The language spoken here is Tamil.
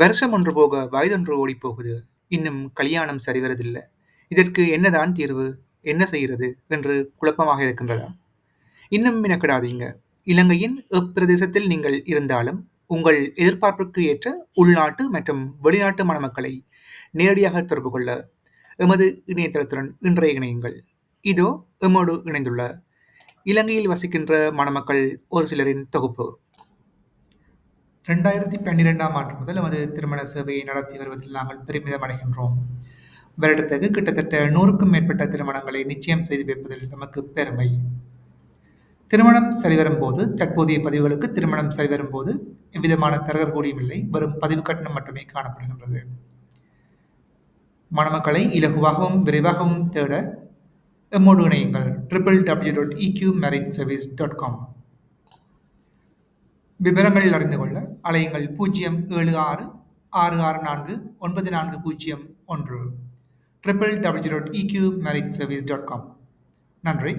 வருஷம் ஒன்று போக வயதொன்று ஓடிப்போகுது. இன்னும் கல்யாணம் சரிவரதில்லை. இதற்கு என்னதான் தீர்வு? என்ன செய்கிறது? என்று குழப்பமாக இருக்கின்றதா? இன்னும் மினக்கிடாதீங்க இலங்கையின் எப்பிரதேசத்தில் நீங்கள் இருந்தாலும் உங்கள் எதிர்பார்ப்புக்கு ஏற்ற உள்நாட்டு மற்றும் வெளிநாட்டு மணமக்களை நேரடியாக தொடர்பு கொள்ள எமது இணையதளத்துடன் இன்றைய இணையுங்கள். இதோ எம்மோடு இணைந்துள்ள இலங்கையில் வசிக்கின்ற மணமக்கள் ஒரு சிலரின் தொகுப்பு. ரெண்டாயிரத்தி பன்னிரெண்டாம் ஆண்டு முதல் நமது திருமண சேவையை நடத்தி வருவதில் நாங்கள் பெருமிதம் அடைகின்றோம் வருடத்துக்கு கிட்டத்தட்ட நூறுக்கும் மேற்பட்ட திருமணங்களை நிச்சயம் செய்து வைப்பதில் நமக்கு பெருமை. திருமணம் சரிவரும் போது தற்போதைய பதிவுகளுக்கு திருமணம் சரிவரும் போது எவ்விதமான தரகர் கூடியும் இல்லை வரும் பதிவு கட்டணம் மட்டுமே காணப்படுகின்றது. மணமக்களை இலகுவாகவும் விரைவாகவும் தேட எம்மோடு இணையுங்கள். Triple W dot IQ marriage service dot com விவரங்கள் அறிந்து கொள்ள அலையுங்கள் பூஜ்ஜியம் ஏழு ஆறு ஆறு ஆறு நான்கு ஒன்பது நான்கு பூஜ்ஜியம் ஒன்று. Triple W dot IQ marriage service dot com நன்றி.